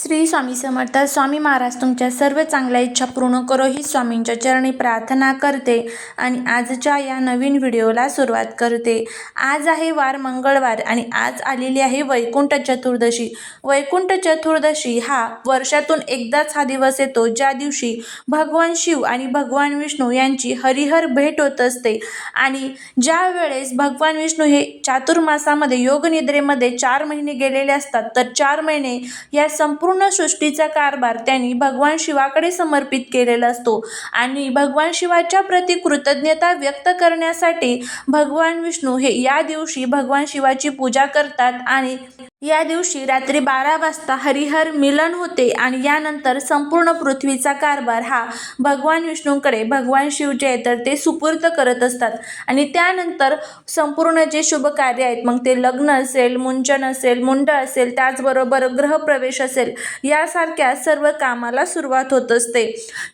श्री स्वामी समर्थ स्वामी महाराज तुमच्या सर्व चांगल्या इच्छा पूर्ण करो ही स्वामींच्या चरणी प्रार्थना करते आणि आजच्या या नवीन व्हिडिओला सुरुवात करते. आज आहे वार मंगळवार आणि आज आलेली आहे वैकुंठ चतुर्दशी. वैकुंठ चतुर्दशी हा वर्षातून एकदाच हा दिवस येतो ज्या दिवशी भगवान शिव आणि भगवान विष्णू यांची हरिहर भेट होत असते. आणि ज्या वेळेस भगवान विष्णू हे चातुर्मासामध्ये योगनिद्रेमध्ये चार महिने गेलेले असतात तर चार महिने या संपूर्ण सृष्टीचा कारभार त्यांनी भगवान शिवाकडे समर्पित केलेला असतो. आणि भगवान शिवाच्या प्रती कृतज्ञता व्यक्त करण्यासाठी भगवान विष्णू हे या दिवशी भगवान शिवाची पूजा करतात आणि या दिवशी रात्री बारा वाजता हरिहर मिलन होते आणि यानंतर संपूर्ण पृथ्वीचा कारभार हा भगवान विष्णूकडे भगवान शिव जे आहे तर ते सुपूर्त करत असतात. आणि त्यानंतर संपूर्ण जे शुभ कार्य आहेत मग ते लग्न असेल मुंचन असेल मुंड असेल त्याचबरोबर ग्रहप्रवेश असेल यासारख्या सर्व कामाला सुरुवात होत असते.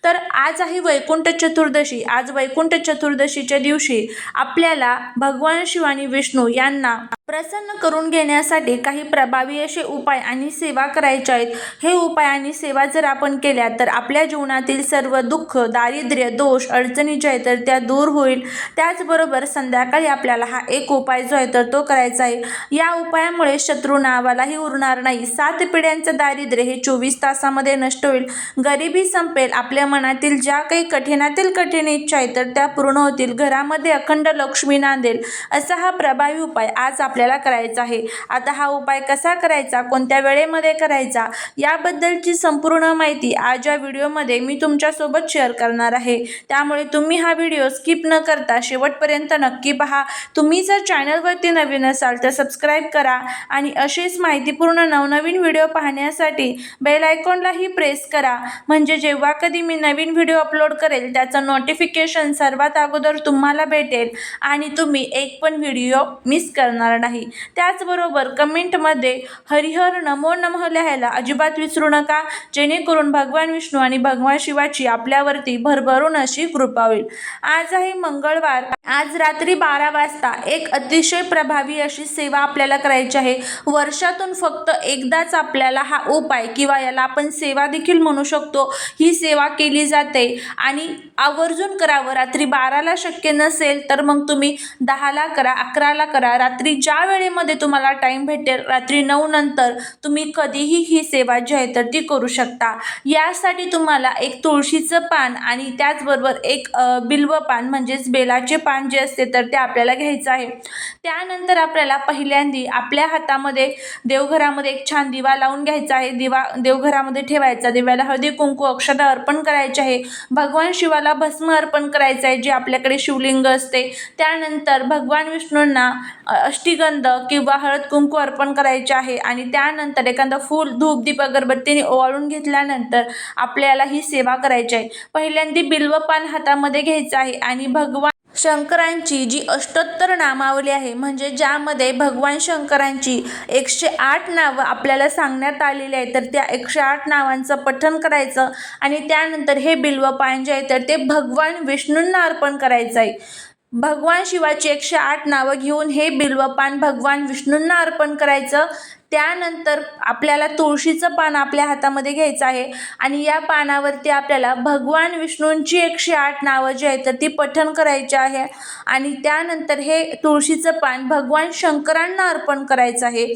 तर आज आहे वैकुंठ चतुर्दशी. आज वैकुंठ चतुर्दशीच्या दिवशी आपल्याला भगवान शिव आणि विष्णू यांना प्रसन्न करून घेण्यासाठी काही प्रभावी असे उपाय आणि सेवा करायचे आहेत. हे उपाय आणि सेवा जर आपण केल्या तर आपल्या जीवनातील सर्व दुःख दारिद्र्य दोष अडचणी जे आहे तर त्या दूर होईल. त्याचबरोबर संध्याकाळी आपल्याला हा एक उपाय जो आहे तर तो करायचा आहे. या उपायामुळे शत्रू नावालाही उरणार नाही. सात पिढ्यांचं दारिद्र्य हे चोवीस तासामध्ये नष्ट होईल. गरिबी संपेल. आपल्या मनातील ज्या काही कठीणातील कठीण इच्छा आहे तर त्या पूर्ण होतील. घरामध्ये अखंड लक्ष्मी नांदेल. असा हा प्रभावी उपाय आज आपल्या आपल्याला करायचा आहे. आता हा उपाय कसा करायचा? कोणत्या वेळेमध्ये करायचा? याबद्दलची संपूर्ण माहिती आज या व्हिडिओमध्ये मी तुमच्यासोबत शेअर करणार आहे. त्यामुळे तुम्ही हा व्हिडिओ स्किप न करता शेवटपर्यंत नक्की पहा. तुम्ही जर चॅनलवरती नवीन असाल तर सबस्क्राईब करा आणि अशीच माहितीपूर्ण नवनवीन व्हिडिओ पाहण्यासाठी बेल आयकॉनलाही प्रेस करा. म्हणजे जेव्हा कधी मी नवीन व्हिडिओ अपलोड करेल त्याचं नोटिफिकेशन सर्वात अगोदर तुम्हाला भेटेल आणि तुम्ही एक पण व्हिडिओ मिस करणार नाही. त्याचबरोबर कमेंटमध्ये हरिहर नमो नमः लिहायला अजिबात विसरू नका. जेणेकरून भगवान विष्णू आणि भगवान शिवाची आपल्यावरती भरभरून अशी कृपा होईल. आज आहे मंगळवार आज रात्री बारा वाजता एक अतिशय प्रभावी अशी सेवा आपल्याला करायची आहे. वर्षातून फक्त एकदाच आपल्याला हा उपाय किंवा याला आपण सेवा देखील म्हणू शकतो. ही सेवा केली जाते आणि आवर्जून करावं रात्री बाराला शक्य नसेल तर मग तुम्ही दहाला करा अकराला करा रात्री ज्या वेळेमध्ये तुम्हाला टाईम भेटेल रात्री नऊ नंतर तुम्ही कधीही ही सेवा जी आहे तर ती करू शकता. यासाठी तुम्हाला एक तुळशीचं पान आणि त्याचबरोबर एक बिल्व पान म्हणजेच बेलाचे पान जे असते तर ते आपल्याला घ्यायचं आहे. त्यानंतर आपल्याला पहिल्यांदी आपल्या हातामध्ये देवघरामध्ये एक छान दिवा लावून घ्यायचा आहे. दिवा देवघरामध्ये ठेवायचा. दिव्याला हळदी कुंकू अक्षता अर्पण करायचे आहे. भगवान शिवाला भस्म अर्पण करायचं आहे जे आपल्याकडे शिवलिंग असते. त्यानंतर भगवान विष्णूंना अष्टीग सुगंध किंवा हळद कुंकू अर्पण करायचे आहे आणि त्यानंतर एखादं फूल धूप दीप अगरबत्तीने ओवाळून घेतल्यानंतर आपल्याला ही सेवा करायची आहे. पहिल्यांदी बिल्वपान हातामध्ये घ्यायचं आहे आणि भगवान शंकरांची जी अष्टोत्तर नामावली आहे म्हणजे ज्यामध्ये भगवान शंकरांची एकशे आठ नावं आपल्याला सांगण्यात आलेली आहे तर त्या एकशे आठ नावांचं पठण करायचं आणि त्यानंतर हे बिल्वपान जे आहे तर ते भगवान विष्णूंना अर्पण करायचं आहे. भगवान शिवाची एकशे आठ नावं घेऊन हे बिल्वपान भगवान विष्णूंना अर्पण करायचं. त्यानंतर आपल्याला तुळशीचं पान आपल्या हातामध्ये घ्यायचं आहे. आणि या पानावरती आपल्याला भगवान विष्णूंची एकशे आठ नावं जी आहेत तर ती पठण करायची आहे. आणि त्यानंतर हे तुळशीचं पान भगवान शंकरांना अर्पण करायचं आहे.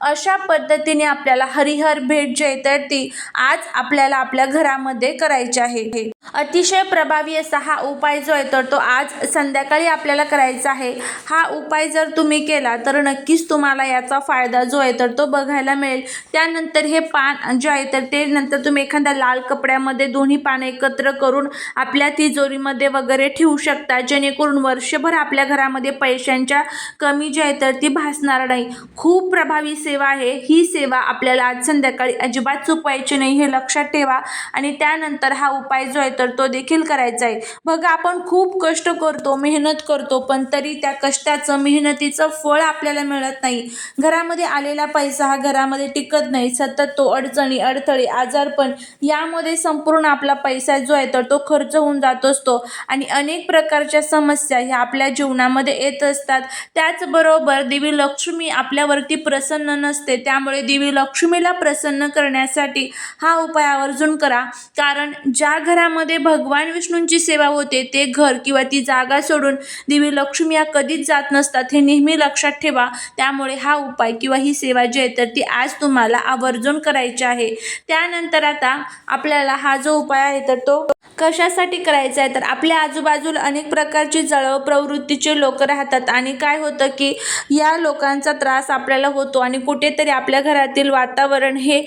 अशा पद्धतीने आपल्याला हरिहर भेट जी आहे तर ती आज आपल्याला आपल्या घरामध्ये करायची आहे. अतिशय प्रभावी असा हा उपाय जो आहे तर तो आज संध्याकाळी आपल्याला करायचा आहे. हा उपाय जर तुम्ही केला तर नक्कीच तुम्हाला याचा फायदा जो आहे तर तो बघायला मिळेल. त्यानंतर हे पान जे आहे तर ते नंतर तुम्ही एखाद्या लाल कपड्यामध्ये दोन्ही पानं एकत्र करून आपल्या तिजोरीमध्ये वगैरे ठेवू शकता. जेणेकरून वर्षभर आपल्या घरामध्ये पैशांच्या कमी जी आहे तर ती भासणार नाही. खूप प्रभावी सेवा आहे. ही सेवा आपल्याला आज संध्याकाळी अजिबात चुकवायची नाही हे लक्षात ठेवा. आणि त्यानंतर हा उपाय जो आहे तर तो देखील करायचा आहे. बघा आपण खूप कष्ट करतो मेहनत करतो पण तरी त्या कष्टाचं मेहनतीचं फळ आपल्याला मिळत नाही. घरामध्ये आलेला पैसा पैसा हा घरामध्ये टिकत नाही सतत तो अडचणी अडथळे आजारपण यामध्ये संपूर्ण आपला पैसा जो आहे तर तो खर्च होऊन जात असतो. आणि अनेक प्रकारच्या समस्या ह्या आपल्या जीवनामध्ये येत असतात. त्याचबरोबर देवी लक्ष्मी आपल्यावरती प्रसन्न नसते. त्यामुळे देवी लक्ष्मीला प्रसन्न करण्यासाठी हा उपाय आवर्जून करा. कारण ज्या घरामध्ये भगवान विष्णूंची सेवा होते ते घर किंवा ती जागा सोडून देवी लक्ष्मी या कधीच जात नसतात हे नेहमी लक्षात ठेवा. त्यामुळे हा उपाय किंवा ही सेवा जी आहे तर ती आज तुम्हाला आवर्जून करायची आहे. त्यानंतर आता आपल्याला हा जो उपाय आहे तर तो कशासाठी करायचा आहे? तर आपल्या आजूबाजूला अनेक प्रकारची जळव प्रवृत्तीचे लोक राहतात आणि काय होतं की या लोकांचा त्रास आपल्याला होतो आणि कुठेतरी आपल्या घरातील वातावरण हे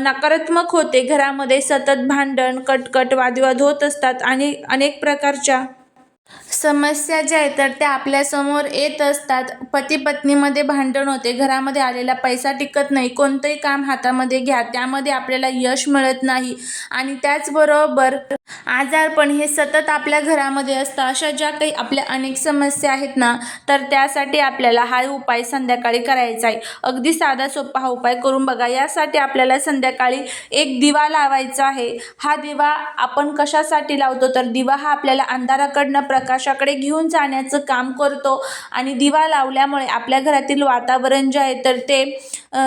नकारात्मक होते. घरामध्ये सतत भांडण कटकट वादविवाद होत असतात आणि अनेक प्रकारच्या समस्या ज्या आहेत तर त्या आपल्यासमोर येत असतात. पती पत्नीमध्ये भांडण होते. घरामध्ये आलेला पैसा टिकत नाही. कोणतंही काम हातामध्ये घ्या. त्यामध्ये आपल्याला यश मिळत नाही. आणि त्याचबरोबर आजारपण हे सतत आपल्या घरामध्ये असतं अशा ज्या काही आपल्या अनेक समस्या आहेत ना तर त्यासाठी आपल्याला हा उपाय संध्याकाळी करायचा आहे. अगदी साधा सोपा हा उपाय करून बघा. यासाठी आपल्याला संध्याकाळी एक दिवा लावायचा आहे. हा दिवा आपण कशासाठी लावतो? तर दिवा हा आपल्याला अंधाराकडनं प्रकाशाकडे घेऊन जाण्याचं काम करतो आणि दिवा लावल्यामुळे आपल्या घरातील वातावरण जे आहे तर ते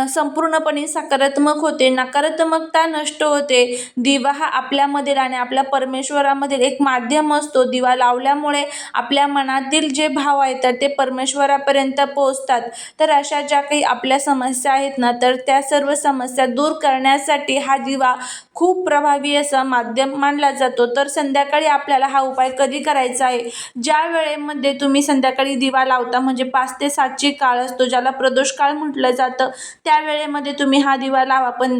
संपूर्णपणे सकारात्मक होते. नकारात्मकता नष्ट होते. दिवा हा आपल्यामध्ये आणि आपल्या परमेश्वरामधील एक माध्यम असतो. दिवा लावल्यामुळे आपल्या मनातील जे भाव आहेत तर ते परमेश्वरापर्यंत पोहोचतात. तर अशा ज्या काही आपल्या समस्या आहेत ना तर त्या सर्व समस्या दूर करण्यासाठी हा दिवा खूप प्रभावी असा माध्यम मानला जातो. तर संध्याकाळी आपल्याला हा उपाय कधी करायचा आहे? ज्या वेळेमध्ये तुम्ही संध्याकाळी दिवा लावता म्हणजे पाच ते सातची काळ असतो ज्याला प्रदोष काळ म्हटलं जातं त्या वेळेमध्ये तुम्ही हा दिवा लावा. पण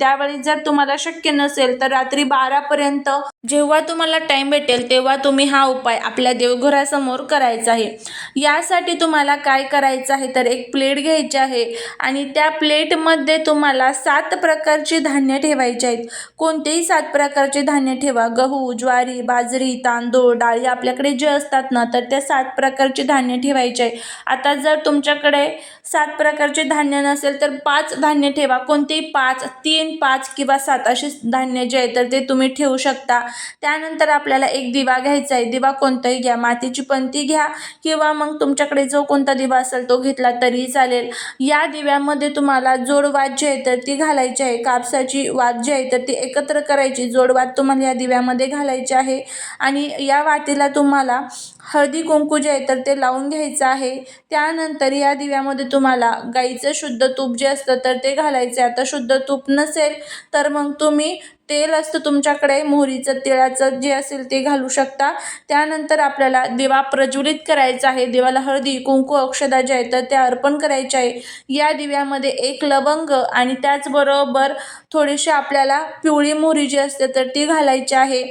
त्यावेळी जर तुम्हाला शक्य नसेल तर रात्री बारापर्यंत जेव्हा तुम्हाला टाईम भेटेल तेव्हा तुम्ही हा उपाय आपल्या देवघरासमोर करायचा आहे. यासाठी तुम्हाला काय करायचं आहे? तर एक प्लेट घ्यायची आहे आणि त्या प्लेटमध्ये तुम्हाला सात प्रकारची धान्य ठेवायची आहेत. कोणतेही सात प्रकारचे धान्य ठेवा. गहू ज्वारी बाजरी तांदूळ डाळी आपल्याकडे जे असतात ना तर त्या सात प्रकारचे धान्य ठेवायचे आहे. आता जर तुमच्याकडे सात प्रकारचे धान्य नसेल तर पाच धान्य ठेवा. कोणतेही पाच तीन पाच किंवा सात असे धान्य जे आहे तर ते तुम्ही ठेवू शकता. त्यानंतर आपल्याला एक दिवा घ्यायचा आहे. दिवा कोणताही घ्या. मातीची पंती घ्या किंवा मग तुमच्याकडे जो कोणता दिवा असेल तो घेतला तरीही चालेल. या दिव्यामध्ये तुम्हाला जोडवाद जी आहे तर ती घालायची आहे. कापसाची वात जी आहे तर ती एकत्र करायची. जोडवाद तुम्हाला या दिव्यामध्ये घालायची आहे. आणि या वातीला तुम्हाला हळदी कुंकू जे आहे तर ते लावून घ्यायचं आहे. त्यानंतर या दिव्यामध्ये तुम्हाला गाईचं शुद्ध तूप जे असतं तर ते घालायचं आहे. आता शुद्ध तूप नसेल तर मग तुम्ही तेल असतं तुमच्याकडे मोहरीचं तिळाचं जे असेल ते घालू शकता. त्यानंतर आपल्याला दिवा प्रज्वलित करायचा आहे. देवाला हळदी कुंकू औषधा जे आहेत तर ते अर्पण करायचे आहे. या दिव्यामध्ये एक लवंग आणि त्याचबरोबर थोडीशी आपल्याला पिवळी मोहरी जी असते तर ती घालायची आहे.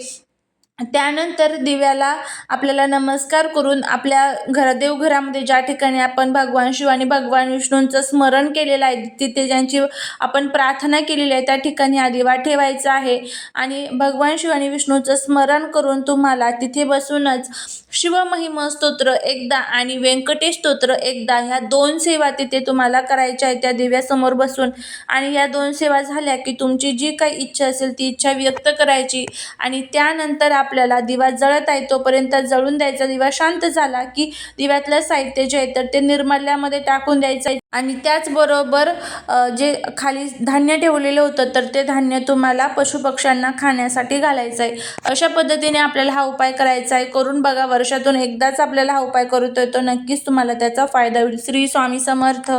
त्यानंतर दिव्याला आपल्याला नमस्कार करून आपल्या घर देवघरामध्ये ज्या ठिकाणी आपण भगवान शिव आणि भगवान विष्णूंचं स्मरण केलेलं आहे तिथे ज्यांची आपण प्रार्थना केलेली आहे त्या ठिकाणी हा दिवा ठेवायचा आहे. आणि भगवान शिव आणि विष्णूचं स्मरण करून तुम्हाला तिथे बसूनच शिवमहिम स्तोत्र एकदा आणि व्यंकटेश स्तोत्र एकदा ह्या दोन सेवा तिथे तुम्हाला करायच्या आहेत त्या दिव्यासमोर बसून. आणि या दोन सेवा झाल्या की तुमची जी काही इच्छा असेल ती इच्छा व्यक्त करायची आणि त्यानंतर आपल्याला दिवा जळत आहे तोपर्यंत जळून द्यायचा दिवा शांत झाला की दिव्यातलं साहित्य जे आहे तर ते निर्मल्यामध्ये टाकून द्यायचं आहे. आणि त्याचबरोबर जे खाली धान्य ठेवलेलं होतं तर ते धान्य तुम्हाला पशुपक्ष्यांना खाण्यासाठी घालायचं आहे. अशा पद्धतीने आपल्याला हा उपाय करायचा आहे. करून बघा वर्षातून एकदाच आपल्याला हा उपाय करतो तो नक्कीच तुम्हाला त्याचा फायदा होईल. श्री स्वामी समर्थ.